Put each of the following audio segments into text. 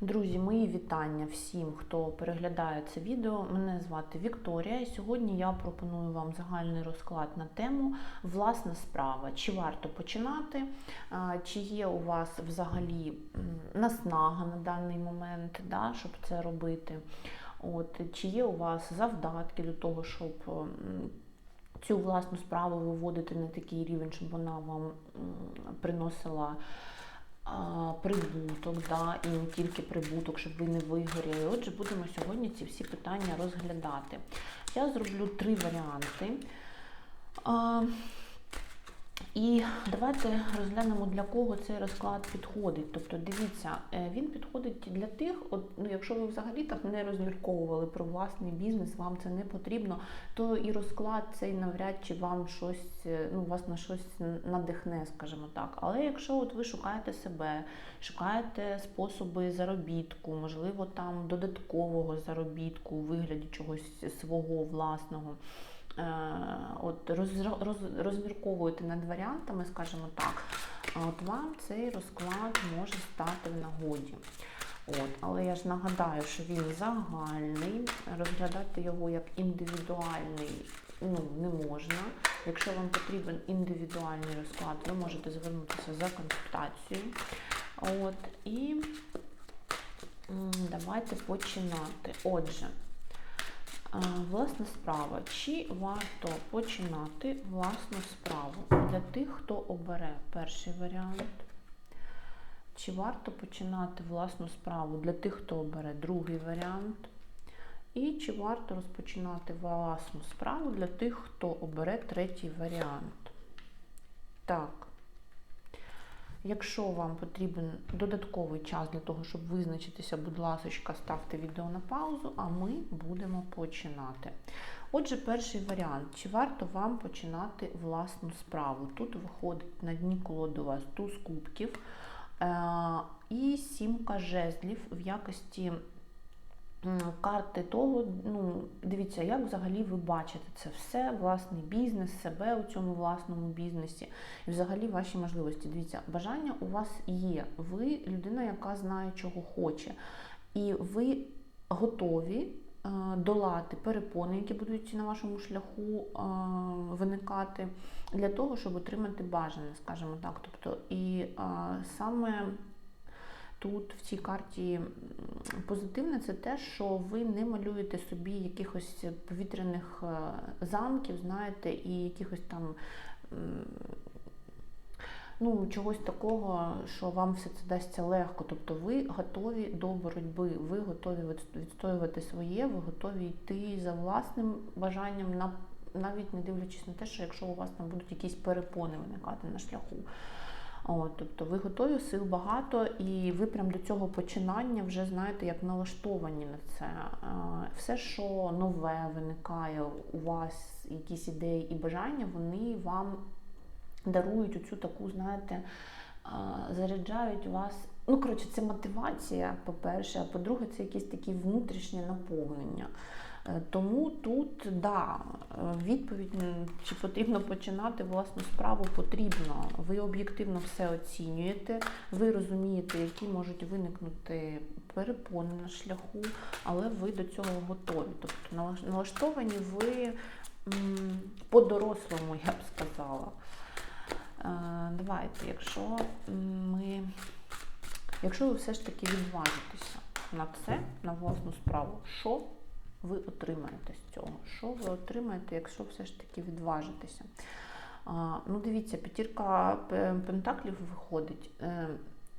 Друзі, мої вітання всім, хто переглядає це відео. Мене звати Вікторія, і сьогодні я пропоную вам загальний розклад на тему власна справа. Чи варто починати, чи є у вас взагалі наснага на даний момент, да, щоб це робити. От, чи є у вас завдатки для того, щоб цю власну справу виводити на такий рівень, щоб вона вам приносила прибуток, да, і не тільки прибуток, щоб ви не вигоріли. Отже, будемо сьогодні ці всі питання розглядати. Я зроблю три варіанти. І давайте розглянемо, для кого цей розклад підходить. Тобто, дивіться, е, він підходить для тих, от, ну, якщо ви взагалі так не розмірковували про власний бізнес, вам це не потрібно, то і розклад цей навряд чи вам щось, е, ну, вас на щось надихне, скажімо так. Але якщо от ви шукаєте себе, шукаєте способи заробітку, можливо, там додаткового заробітку у вигляді чогось свого власного. Е, от роз, роз, розмірковуєте над варіантами, скажімо так, от вам цей розклад може стати в нагоді. От, але я ж нагадаю, що він загальний, розглядати його як індивідуальний ну, не можна. Якщо вам потрібен індивідуальний розклад, ви можете звернутися за консультацією. От, і давайте починати. Отже. Власна справа. Чи варто починати власну справу для тих, хто обере перший варіант? Чи варто починати власну справу для тих, хто обере другий варіант? І чи варто розпочинати власну справу для тих, хто обере третій варіант? Так. Якщо вам потрібен додатковий час для того, щоб визначитися, будь ласка, ставте відео на паузу, а ми будемо починати. Отже, перший варіант: чи варто вам починати власну справу? Тут виходить на дні колоду у вас туз кубків е- і сімка жезлів в якості карти того, ну, дивіться, як взагалі ви бачите це все, власний бізнес, себе у цьому власному бізнесі, і взагалі ваші можливості. Дивіться, бажання у вас є. Ви людина, яка знає, чого хоче. І ви готові долати перепони, які будуть на вашому шляху виникати, для того, щоб отримати бажане, скажімо так. Тобто, і саме. Тут в цій карті позитивне це те, що ви не малюєте собі якихось повітряних е, замків, знаєте, і якихось там ну, чогось такого, що вам все це дасться легко. Тобто ви готові до боротьби, ви готові відстоювати своє, ви готові йти за власним бажанням, навіть не дивлячись на те, що якщо у вас там будуть якісь перепони виникати на шляху. От, Тобто ви готові, сил багато, і ви прям до цього починання вже знаєте, як налаштовані на це. Все, що нове виникає у вас, якісь ідеї і бажання, вони вам дарують оцю таку, знаєте, заряджають вас. Ну, коротше, це мотивація, по-перше, а по-друге, це якесь таке внутрішнє наповнення. Е, тому тут да, відповідь, чи потрібно починати власну справу, потрібно. Ви об'єктивно все оцінюєте, ви розумієте, які можуть виникнути перепони на шляху, але ви до цього готові. Тобто налаштовані ви по-дорослому, я б сказала. Е, давайте, якщо ми, якщо ви все ж таки відважитеся на це, на власну справу, що ви отримаєте з цього? Що ви отримаєте, якщо все ж таки відважитеся? А, ну, дивіться, п'ятірка пентаклів виходить. Е,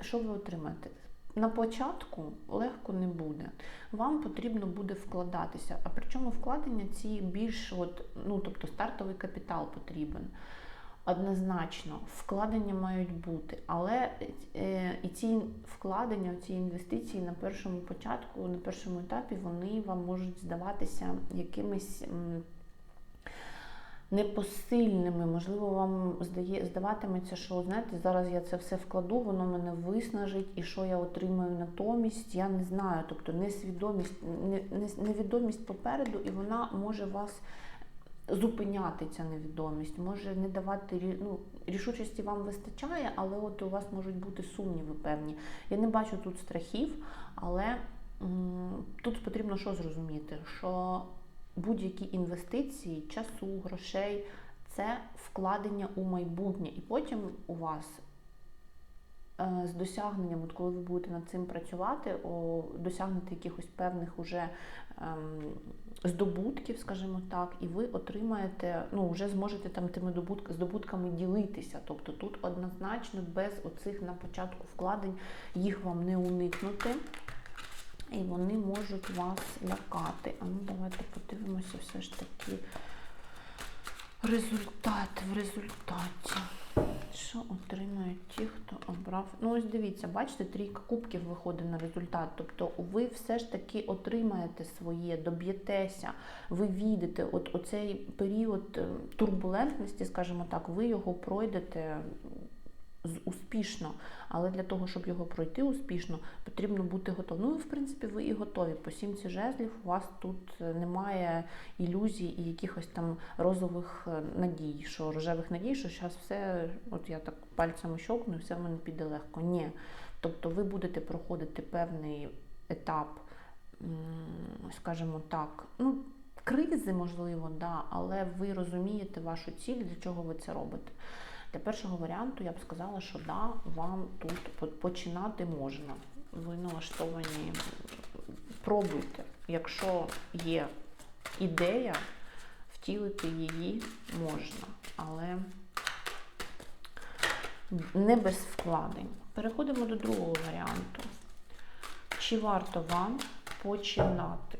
що ви отримаєте? На початку легко не буде. Вам потрібно буде вкладатися. А причому вкладення ці більш, от, ну, тобто стартовий капітал потрібен. Однозначно, вкладення мають бути, але е, і ці вкладення, ці інвестиції на першому початку, на першому етапі, вони вам можуть здаватися якимись непосильними. Можливо, вам здає, здаватиметься, що знаєте, зараз я це все вкладу, воно мене виснажить, і що я отримаю натомість, я не знаю. Тобто несвідомість, невідомість попереду, і вона може вас зупиняти ця невідомість, може не давати ну, рішучості вам вистачає, але от у вас можуть бути сумніви певні. Я не бачу тут страхів, але м, тут потрібно що зрозуміти, що будь-які інвестиції, часу, грошей це вкладення у майбутнє, і потім у вас з досягненням, от коли ви будете над цим працювати, о, досягнути якихось певних уже ем, здобутків, скажімо так, і ви отримаєте, ну вже зможете там тими добутк- здобутками ділитися. Тобто тут однозначно без оцих на початку вкладень їх вам не уникнути. І вони можуть вас лякати. А ну давайте подивимося все ж таки результат в результаті. Що отримають ті, хто обрав? Ну, ось дивіться, бачите, трійка кубків виходить на результат. Тобто ви все ж таки отримаєте своє, доб'єтеся, ви війдете, от оцей період е, турбулентності, скажімо так, ви його пройдете успішно. Але для того, щоб його пройти успішно, потрібно бути готовим. Ну, і, в принципі, ви і готові. По сімці жезлів у вас тут е, немає ілюзій і якихось там розових е, надій, що рожевих надій, що зараз все, от я так пальцями щовкну, і все в мене піде легко. Ні. Тобто ви будете проходити певний етап, скажімо так, ну, кризи, можливо, да, але ви розумієте вашу ціль, для чого ви це робите. Для першого варіанту я б сказала, що да, вам тут починати можна. Ви налаштовані, пробуйте. Якщо є ідея, втілити її можна, але не без вкладень. Переходимо до другого варіанту. Чи варто вам починати?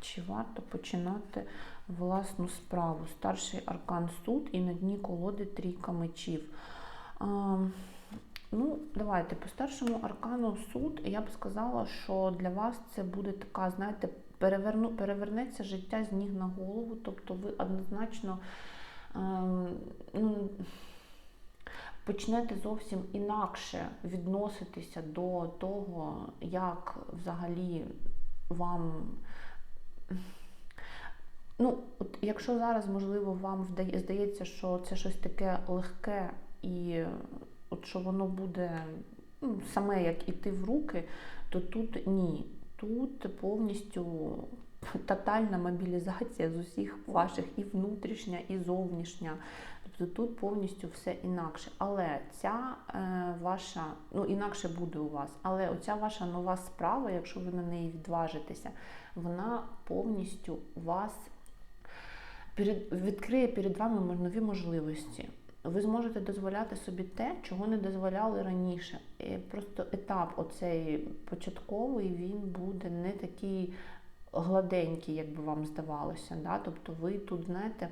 Чи варто починати власну справу? Старший аркан суд і на дні колоди трійка мечів. А, ну, давайте по старшому аркану суд. Я б сказала, що для вас це буде така, знаєте, переверну, перевернеться життя з ніг на голову. Тобто ви однозначно. ем, ну, почнете зовсім інакше відноситися до того, як взагалі вам. Ну, от якщо зараз, можливо, вам здається, що це щось таке легке і от що воно буде ну, саме як іти в руки, то тут ні. Тут повністю тотальна мобілізація з усіх ваших і внутрішня, і зовнішня. Тобто тут повністю все інакше. Але ця е, ваша, ну інакше буде у вас, але оця ваша нова справа, якщо ви на неї відважитеся, вона повністю вас відкриє перед вами нові можливості. Ви зможете дозволяти собі те, чого не дозволяли раніше. І просто етап оцей початковий він буде не такий гладенький, як би вам здавалося. Да? Тобто ви тут, знаєте,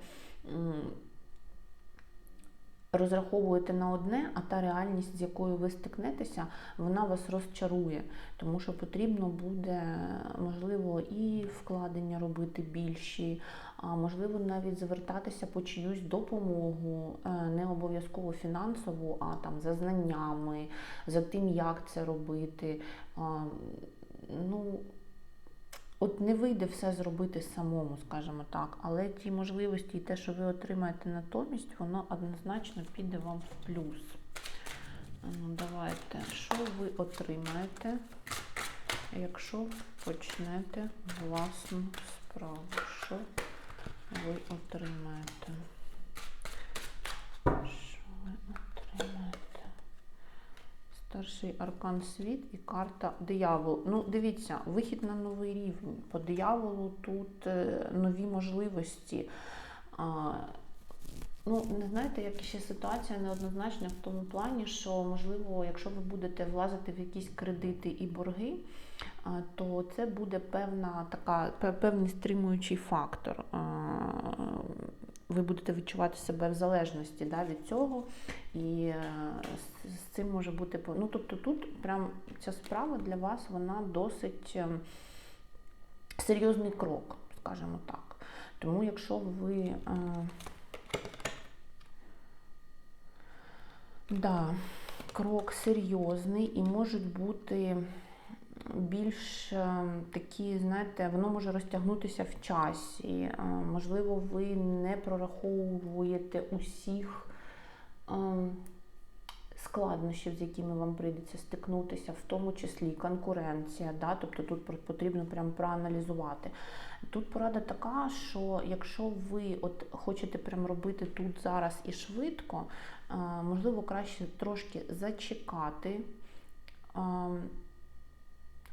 розраховуєте на одне, а та реальність, з якою ви стикнетеся, вона вас розчарує, тому що потрібно буде, можливо, і вкладення робити більші, а можливо, навіть звертатися по чиюсь допомогу, е, не обов'язково фінансову, а там за знаннями, за тим, як це робити. Ну, От не вийде все зробити самому, скажімо так, але ті можливості і те, що ви отримаєте натомість, воно однозначно піде вам в плюс. Ну, Давайте, що ви отримаєте, якщо почнете власну справу? Що ви отримаєте? Що ви отримаєте? Старший аркан світ і карта диявол. Ну, дивіться, вихід на новий рівень. По дияволу тут е, нові можливості. Ну, не знаєте, як ще ситуація неоднозначна в тому плані, що можливо, якщо ви будете влазити в якісь кредити і борги, то це буде певна така певний стримуючий фактор. Ви будете відчувати себе в залежності да, від цього, і е, з, цим може бути ну, тобто тут прям ця справа для вас вона досить ем, серйозний крок, скажімо так. Тому якщо ви е, Да, крок серйозний і можуть бути більш е, такі, знаєте, воно може розтягнутися в часі. Е, Можливо, ви не прораховуєте усіх ем, складнощів, з якими вам прийдеться стикнутися, в тому числі конкуренція. Да? Тобто тут потрібно прям проаналізувати. Тут порада така, що якщо ви от хочете прям робити тут зараз і швидко, е, можливо, краще трошки зачекати.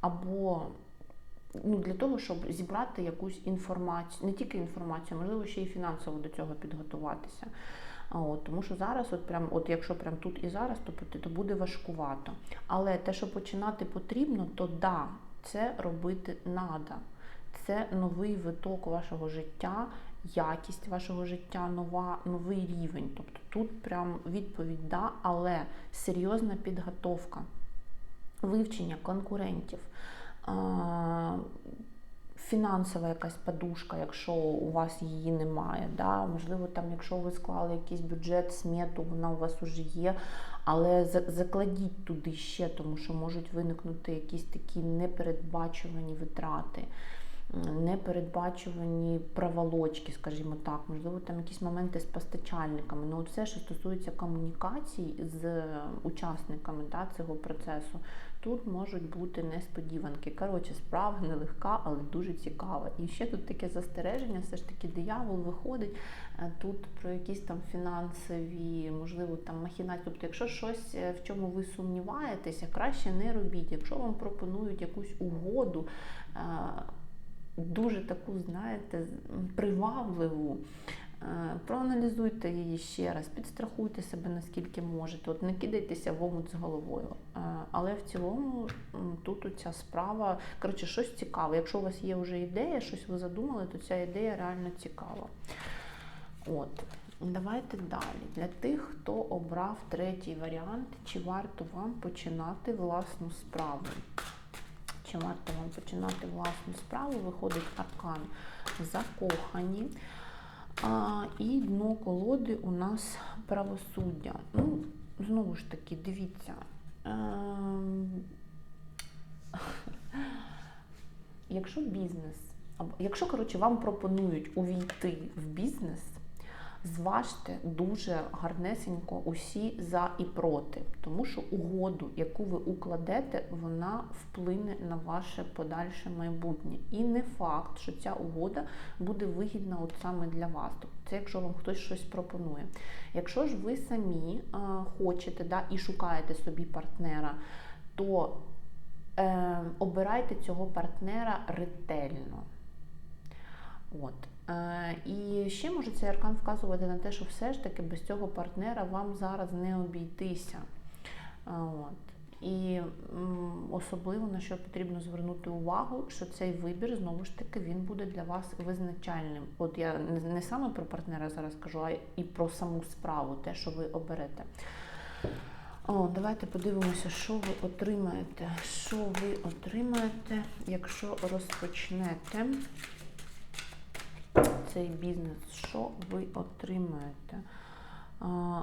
Або ну, для того, щоб зібрати якусь інформацію, не тільки інформацію, можливо, ще й фінансово до цього підготуватися. От, тому що зараз, от прям, от якщо прям тут і зараз, то, то буде важкувато. Але те, що починати потрібно, то да, це робити надо. Це новий виток вашого життя, якість вашого життя, нова, новий рівень. Тобто тут прям відповідь да, але серйозна підготовка, вивчення конкурентів. Фінансова якась подушка, якщо у вас її немає. Да? Можливо, там, якщо ви склали якийсь бюджет, смету, вона у вас вже є, але закладіть туди ще, тому що можуть виникнути якісь такі непередбачувані витрати, непередбачувані проволочки, скажімо так, можливо, там якісь моменти з постачальниками. Ну, от все, що стосується комунікацій з учасниками да, цього процесу, тут можуть бути несподіванки. Коротше, справа нелегка, але дуже цікава. І ще тут таке застереження, все ж таки диявол виходить е, тут про якісь там фінансові, можливо, там махінації. Тобто, якщо щось, е, в чому ви сумніваєтеся, краще не робіть. Якщо вам пропонують якусь угоду, е, дуже таку, знаєте, привабливу. Е, Проаналізуйте її ще раз, підстрахуйте себе наскільки можете. От не кидайтеся в омут з головою. Е, Але в цілому тут оця справа, коротше, щось цікаве. Якщо у вас є вже ідея, щось ви задумали, то ця ідея реально цікава. От. Давайте далі. Для тих, хто обрав третій варіант, чи варто вам починати власну справу? Чи варто вам починати власну справу? Виходить аркан закохані. А, і дно колоди у нас правосуддя. Ну, знову ж таки, дивіться. Ем, Якщо бізнес, або якщо коротше, вам пропонують увійти в бізнес, зважте дуже гарнесенько усі за і проти, тому що угоду, яку ви укладете, вона вплине на ваше подальше майбутнє. І не факт, що ця угода буде вигідна от саме для вас. Тобто це якщо вам хтось щось пропонує. Якщо ж ви самі е, хочете да, і шукаєте собі партнера, то е, обирайте цього партнера ретельно. От. Е, і ще може цей аркан вказувати на те, що все ж таки без цього партнера вам зараз не обійтися. Е, От. І особливо на що потрібно звернути увагу, що цей вибір знову ж таки він буде для вас визначальним. От я не, саме про партнера зараз кажу, а і про саму справу, те, що ви оберете. О, давайте подивимося, що ви отримаєте. Що ви отримаєте, якщо розпочнете цей бізнес? Що ви отримаєте?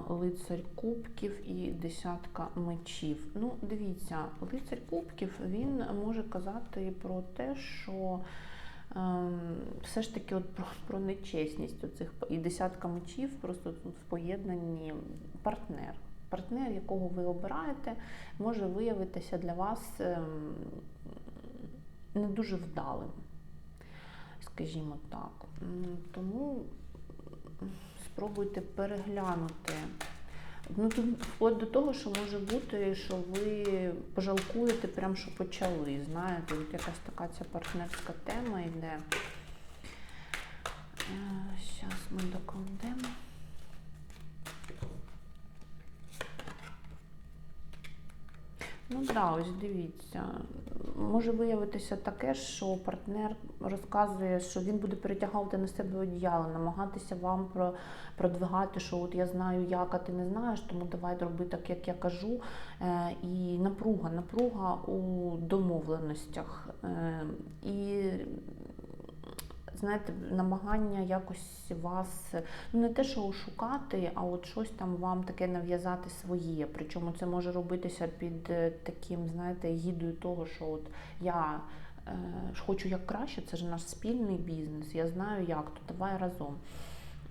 Лицарь кубків і десятка мечів. Ну, дивіться, лицарь кубків він може казати про те, що ем, все ж таки от про, про нечесність оцих і десятка мечів просто тут в поєднанні партнер. Партнер, якого ви обираєте, може виявитися для вас ем, не дуже вдалим, скажімо так. Тому спробуйте переглянути. Ну, тут вплоть до того, що може бути, що ви пожалкуєте, прям що почали. Знаєте, от якась така ця партнерська тема йде. Зараз ми докладемо. Ну так, да, ось дивіться. Може виявитися таке, що партнер розказує, що він буде перетягувати на себе одіяло, намагатися вам про, продвигати, що от я знаю, як, а ти не знаєш, тому давай роби так, як я кажу. Е, і напруга, напруга у домовленостях. Е, і знаєте, намагання якось вас ну не те, що ошукати, а от щось там вам таке нав'язати своє. Причому це може робитися під е, таким, знаєте, гідою того, що от я е, хочу як краще, це ж наш спільний бізнес, я знаю як, то давай разом.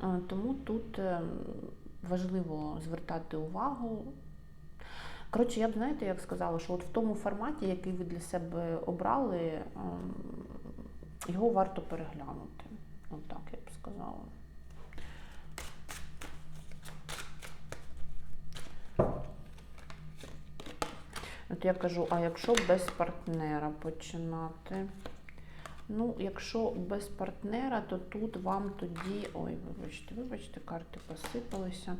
Е, Тому тут важливо звертати увагу. Коротше, я б знаєте, як сказала, що от в тому форматі, який ви для себе обрали, ем, його варто переглянути. От так я б сказала. От я кажу, а якщо без партнера починати? Ну, якщо без партнера, то тут вам тоді. Ой, вибачте, вибачте, карти посипалися.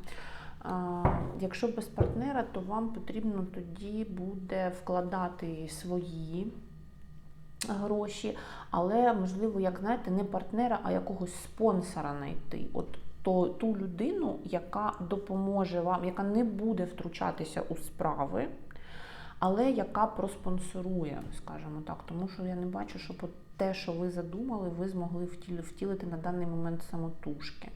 А, якщо без партнера, то вам потрібно тоді буде вкладати свої гроші, але можливо, як знаєте, не партнера, а якогось спонсора знайти. От то ту людину, яка допоможе вам, яка не буде втручатися у справи, але яка проспонсорує, скажімо так, тому що я не бачу, щоб от те, що ви задумали, ви змогли втілити на даний момент самотужки.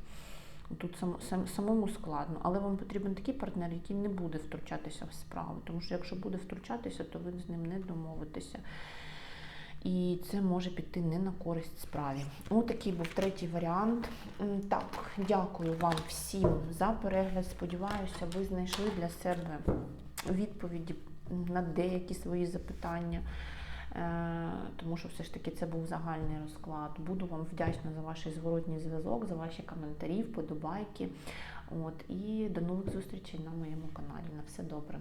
Тут сам, сам, самому складно, але вам потрібен такий партнер, який не буде втручатися в справу. Тому що якщо буде втручатися, то ви з ним не домовитеся. І це може піти не на користь справі. Ось такий був третій варіант. Так, дякую вам всім за перегляд. Сподіваюся, ви знайшли для себе відповіді на деякі свої запитання. Е, Тому що все ж таки це був загальний розклад. Буду вам вдячна за ваш зворотній зв'язок, за ваші коментарі, вподобайки. От, і до нових зустрічей на моєму каналі. На все добре.